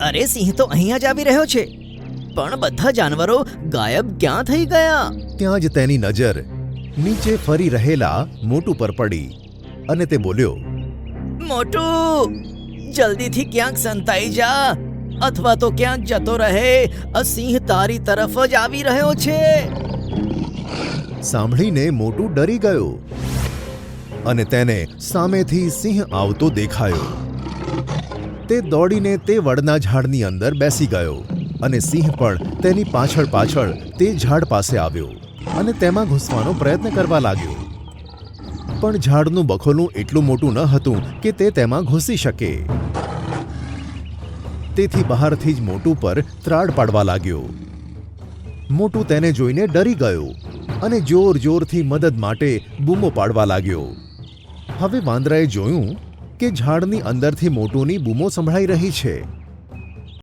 અરે સિંહ તો અહીંયા જ આવી રહ્યો છે. પણ બધા જાનવરો ગાયબ ક્યાં થઈ ગયા? ત્યાં જ તેની નજર નીચે ફરી રહેલા મોટું પર પડી અને તે બોલ્યો મોટું જલ્દીથી ક્યાંક સંતાઈ જા અથવા તો ક્યાંક જતો રહે. આ સિંહ તારી તરફ જ આવી રહ્યો છે. સાંભળીને મોટું ડરી ગયો અને તેને સામેથી સિંહ આવતો દેખાયો. તે દોડીને તે વડના ઝાડની અંદર બેસી ગયો અને સિંહ પણ તેની પાછળ પાછળ તે ઝાડ પાસે આવ્યો અને તેમાં ઘૂસવાનો પ્રયત્ન કરવા લાગ્યો. પણ ઝાડનું બખોલું એટલું મોટું ન હતું કે તે તેમાં ઘૂસી શકે. તેથી બહારથી જ મોટું પર ત્રાડ પાડવા લાગ્યો. મોટું તેને જોઈને ડરી ગયો અને જોર જોરથી મદદ માટે બૂમો પાડવા લાગ્યો. હવે વાંદરાએ જોયું કે ઝાડની અંદરથી મોટુની બૂમો સંભળાઈ રહી છે.